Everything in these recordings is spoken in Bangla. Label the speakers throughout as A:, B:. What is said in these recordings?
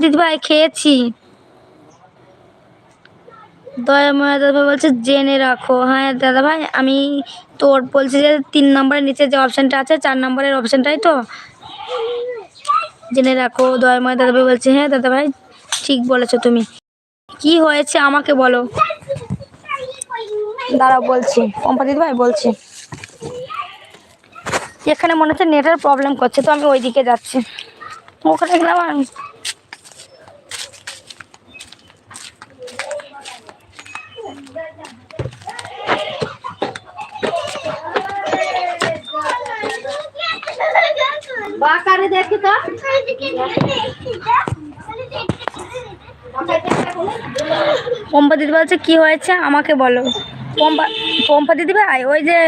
A: দিদি ভাই, খেয়েছি। দয়াময় দাদা বলছে, জেনে রাখো। হ্যাঁ দাদা ভাই, আমি তোর বলছি যে তিন নম্বরের নিচে যে অপশানটা আছে, চার নম্বরের অপশানটাই তো। জেনে রাখো দয়াময় দাদা ভাই বলছে হ্যাঁ দাদা ভাই, ঠিক বলেছ তুমি। কি হয়েছে আমাকে বলো। দাঁড়াও বলছি। পম্পা দিদি ভাই, বলছি। এখানে মনে হচ্ছে নেটের প্রবলেম করছে, তো আমি ওইদিকে যাচ্ছি। ওখানে গেলাম
B: বাকারে দেখি তো।
A: পম্পা দিদি বলছে, কি হয়েছে? আমাকে বলো। পম্পা পম্পা দিদি ভাই, ওই যে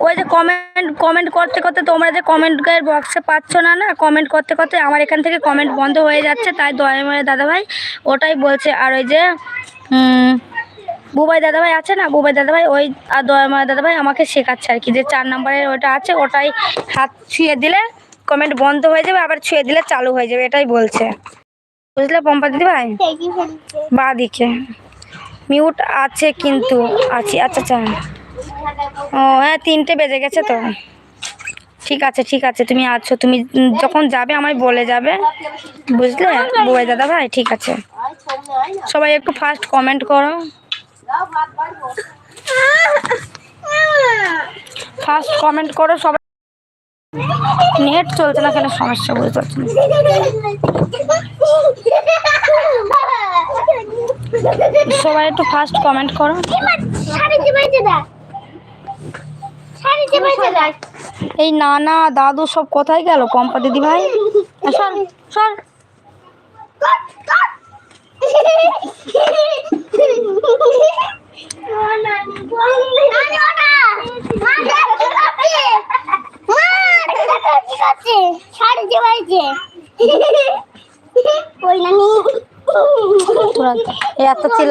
A: ওই যে কমেন্ট কমেন্ট করতে করতে তোমরা যে কমেন্টের বক্সে পাচ্ছ না না কমেন্ট করতে করতে আমার এখান থেকে কমেন্ট বন্ধ হয়ে যাচ্ছে তাই দয়াময় দাদা ভাই ওটাই বলছে। আর ওই যে বুবাই দাদা ভাই আছে না? বুবাই দাদা ভাই ওই আর দয়াময় দাদা ভাই আমাকে শেখাচ্ছে আর কি যে চার নম্বরের ওটা আছে ওটাই হাত ছুঁয়ে দিলে কমেন্ট বন্ধ হয়ে যাবে আবার ছুঁয়ে দিলে চালু হয়ে যাবে এটাই বলছে। বুঝলে পম্পা দিদি ভাই বা দিকে। মিউট আছে কিন্তু আছে আচ্ছা আচ্ছা। ও হ্যাঁ তিনটে বেজে গেছে তো। ঠিক আছে ঠিক আছে, তুমি আছো। তুমি যখন যাবে, আমায় বলে যাবে। বুঝলে? বুবাই দাদা ভাই, ঠিক আছে। সবাই একটু ফার্স্ট কমেন্ট করো। ফার্স্ট কমেন্ট করো, সবাই। নেট চলছে না কেন? সমস্যা, বুঝতে পারছি সবাই একটু ফার্স্ট কমেন্ট করো। এই নানা দাদু সব কোথায় গেল? পম্পা দিদি ভাই। সর সর। তোরা এত চিল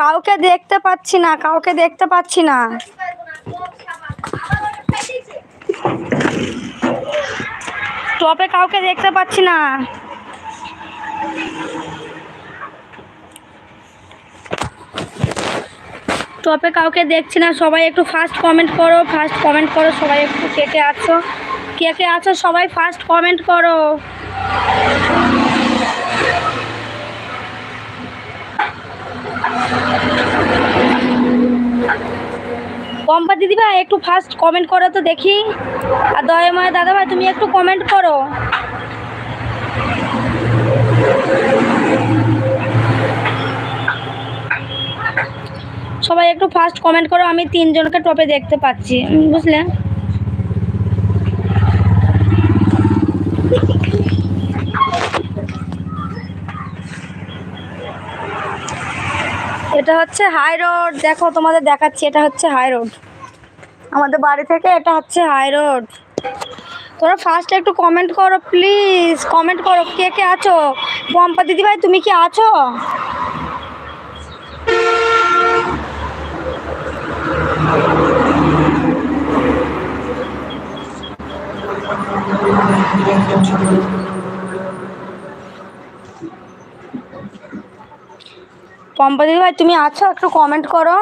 A: কাউকে দেখতে পাচ্ছি না, কাউকে দেখতে পাচ্ছি না। টপে কাউকে দেখতে পাচ্ছি না। টপে কাউকে দেখছি না, সবাই একটু ফার্স্ট কমেন্ট করো ফার্স্ট কমেন্ট করো, সবাই একটু কে কে আছো? কে কে আছো সবাই ফার্স্ট কমেন্ট করো। পম্পা দিদি ভাই, একটু ফার্স্ট কমেন্ট করো তো দেখি। আর দয়াময় দাদা ভাই, তুমি একটু কমেন্ট করো। সবাই একটু ফার্স্ট কমেন্ট করো, আমি তিনজনকে টপে দেখতে পাচ্ছি, বুঝলে? হচ্ছে হাই রোড দেখো, তোমাদের দেখাচ্ছি, এটা হচ্ছে হাই রোড আমাদের বাড়ি থেকে এটা হচ্ছে হাই রোড তোরা ফার্স্ট একটু কমেন্ট করো প্লিজ কমেন্ট করো, কে কে আছো? পম্পা দিদি ভাই তুমি কি আছো? পম্পা দিদি ভাই, তুমি আছো? একটু কমেন্ট করো।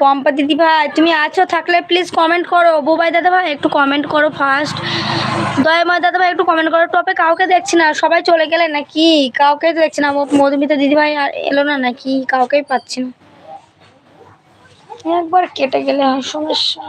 A: পম্পা দিদি ভাই, তুমি আছো? থাকলে প্লিজ কমেন্ট করো। বুবাই দাদা ভাই, একটু কমেন্ট করো ফার্স্ট দয়াময় দাদা ভাই, একটু কমেন্ট করো। টপে কাউকে দেখছি না, সবাই চলে গেলে নাকি? কাউকে দেখছি না মধুমিতা দিদি ভাই আর এলো না নাকি? কাউকেই পাচ্ছি না। একবার কেটে গেলে সমস্যা।